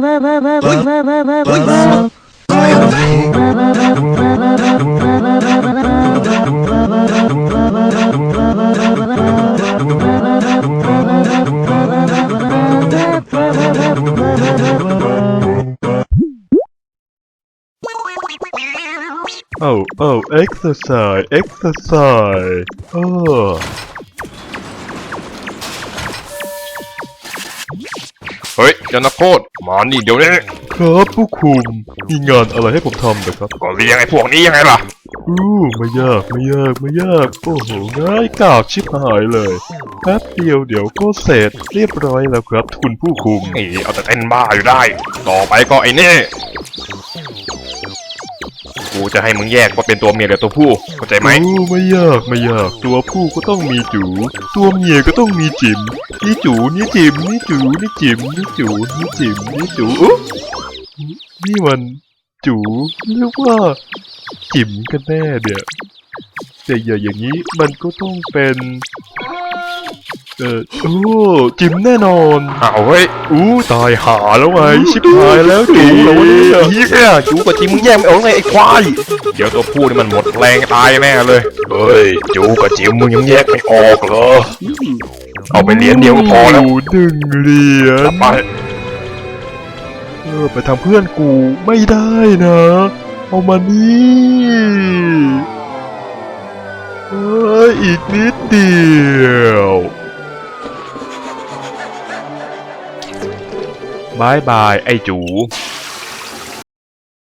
โอ้โอ้เเอ็กซ์ไซส์เออเฮ้ยเจ้านักโทษมานี่เดี๋ยวนี้ครับผู้คุมมีงานอะไรให้ผมทำนะครับก็เลี้ยงไอ้พวกนี้ยังไงล่ะอู้ไม่ยากไม่ยากไม่ยากโอ้โหง่ายกากชิบหายเลยแป๊บเดียวเดี๋ยวก็เสร็จเรียบร้อยแล้วครับคุณผู้คุมนี่เอาแต่เต้นบ้าอยู่ได้ ต่อไปก็ไอ้นี่ กูจะให้มึงแยกว่าเป็นตัวเมียหรือตัวผู้เข้าใจไหมอู้ไม่ยากไม่ยากตัวผู้ก็ต้องมีจู ตัวเมียก็ต้องมีจิ๋มนี่จูนี่จิ๋มนี่จูนี่จิ๋มนี่จูนี่จิ๋มนี่จูอุ๊นี่มันจูเรียกว่าจิ๋มกันแน่เดี๋ยวแต่อย่าอย่างนี้มันก็ต้องเป็น เออโอ้จิ๋มแน่นอนอ้าวเฮ้ยอู้ตายหาแล้วไงชิบหายแล้วจูแล้ววะเนี่ยเฮียจูกับจิมมึงแยกไม่ออกไงไอ้ควายเดี๋ยวตัวผู้นี่มันหมดแรงตายแน่เลยเฮ้ยจูกับจิมมึงยังแยกไม่ออกเหรอเอาไปเหรียญเดียวก็พอแล้วหนึ่งเหรียญไปเออไปทำเพื่อนกูไม่ได้นะ เอามานี่เอ้ยอีกนิดเดียว บายบายไอ้จู